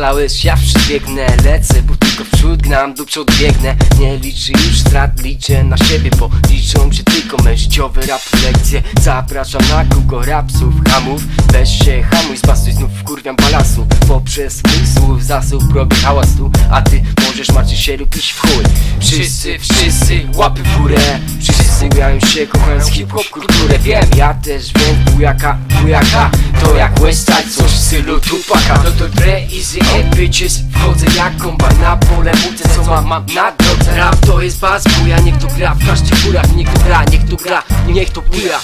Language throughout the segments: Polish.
myślałeś, ja przybiegnę Lecę, bo tylko w przód gnam, do przodu biegnę. Nie liczy już strat, liczę na siebie Bo liczą się tylko mężciowe rap lekcje. Zapraszam na kółko rapsów, hamów. Weź się hamuj, spasuj, znów wkurwiam balasu Poprzez mój słów zasób robię hałas tu. A ty możesz martwić się lub iść w chuj. Wszyscy, wszyscy, łapy w górę. Wszyscy ujają się, kochając hip-hop kulturę. Wiem, ja też wiem, bujaka, bujaka. To jak Westside, coś w stylu Tupaka. To Dre, Easy, e, bitches Wchodzę jak komba na pole Budzę co mam, mam na drodze. Rap to jest bas, buja, niech to gra W każdych górach, niech to gra, niech to gra Niech to buja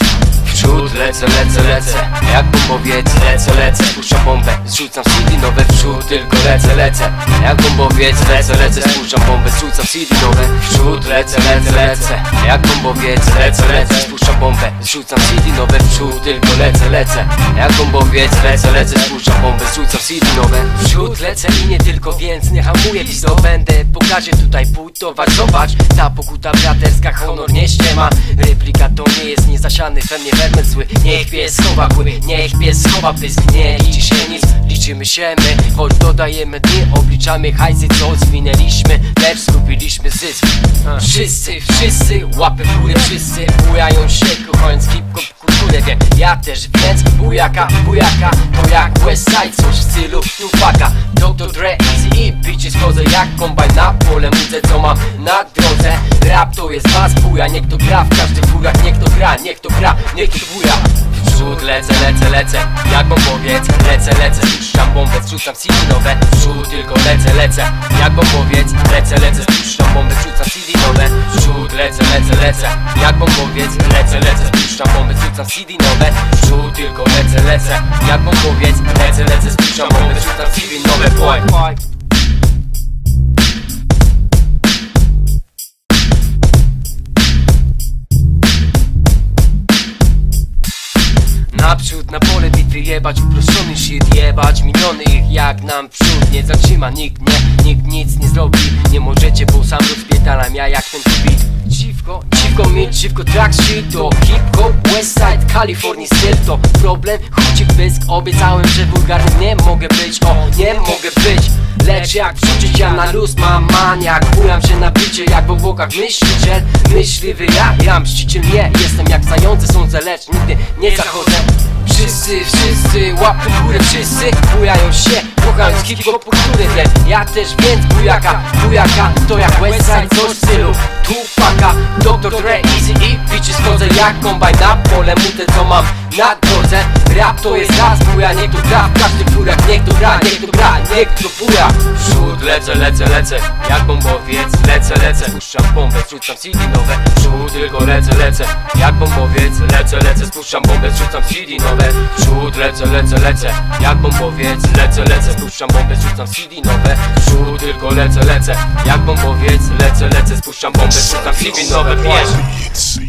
przód lecę, lecę, lecę. Jak bombowiec, lecę, lecę. Puszczam bombę, zrzucam CD nowe w przód Tylko lecę, lecę. Jak bombowiec, lecę, lecę. Spuszczam bombę, zrzucam CD nowe w przód Lecę, lecę, lecę. Jak bombowiec, lecę, lecę. Spuszczam bombę, zrzucam CD nowe w przód Tylko lecę, lecę. Jak bombowiec, lecę, lecę. Spuszczam bombę, zrzucam CD nowe w przód Lecę. I nie tylko, więc nie hamuję pisto. Będę pokażę tutaj budować Zobacz, ta pokuta braterska honor nie ściema. Replika to nie jest niezasiany fen, nie zły Niech pies schowa kły, niech pies schowa pysk Nie liczy się nic, liczymy się my. Choć dodajemy dni, obliczamy hajsy Co zwinęliśmy, lecz zrobiliśmy zysk. Wszyscy, wszyscy, łapy w górę Wszyscy. Bujają się, kochając hip-hop ja też, więc bujaka, bujaka To jak Westside, coś w stylu Tupaka Dr. Dre, Easy i bitches Wchodzę jak kombajn na pole Mudzę co mam na drodze. Rap to jest was, buja, niech to gra W każdych furach, niech to gra, niech to gra Niech to buja. W przód lecę, lecę, lecę Jak bombowiec, lecę, lecę Spuszczam bombę, zrzucam CD nowe. W przód tylko lecę, lecę Jak bombowiec, lecę, lecę Spuszczam bombę, zrzucam CD nowe. W przód lecę, lecę, lecę Jak bombowiec, lecę, lecę Zrzucam CD nowe W przód tylko lecę, lecę. Jak bombowiec, lecę, lecę Spuszczam bombę, zrzucam CD nowe Boy, Naprzód na pole bitwy jebać Uproszczony shit jebać. Miliony ich jak nam przód Nie zatrzyma nikt nie, nikt nic nie zrobi. Nie możecie, bo sam rozpierdalam ja jak ten beat Dziwko, dziwko mi, dziwko track To hip-hop, westside, Kalifornii styl To problem, chucik pysk. Obiecałem, że wulgarny nie mogę być. O, nie mogę być. Lecz jak wrzucić ja na luz mam maniak. Bujam się na bicie jak w obłokach myśliciel. Myśliwy ja, ja mściciel nie. Jestem jak zające sądzę, lecz nigdy nie zachodzę. Wszyscy, wszyscy, łapy górę wszyscy Bujają się, kochając hip-hop, wiem. Ja też, więc bujaka, bujaka To jak Westside, coś Dr. Dre, jak kombajn na pole Mutę co mam na drodze Rap to jest raz, buja, niech to gra. W każdych furach, niech to gra, niech to gra Niech to buja W Przód lecę, lecę, lecę Jak bombowiec, lecę, lecę Puszczam bombę, zrzucam CD nowe W Przód tylko lecę, lecę Jak bombowiec, lecę, lecę Spuszczam bombę, zrzucam CD nowe W Przód lecę, lecę, lecę Jak bombowiec, lecę, lecę Spuszczam bombę, zrzucam CD nowe W Przód tylko lecę, lecę Jak bombowiec, lecę, lecę Spuszczam bombę, zrzucam CD nowe Wiesz.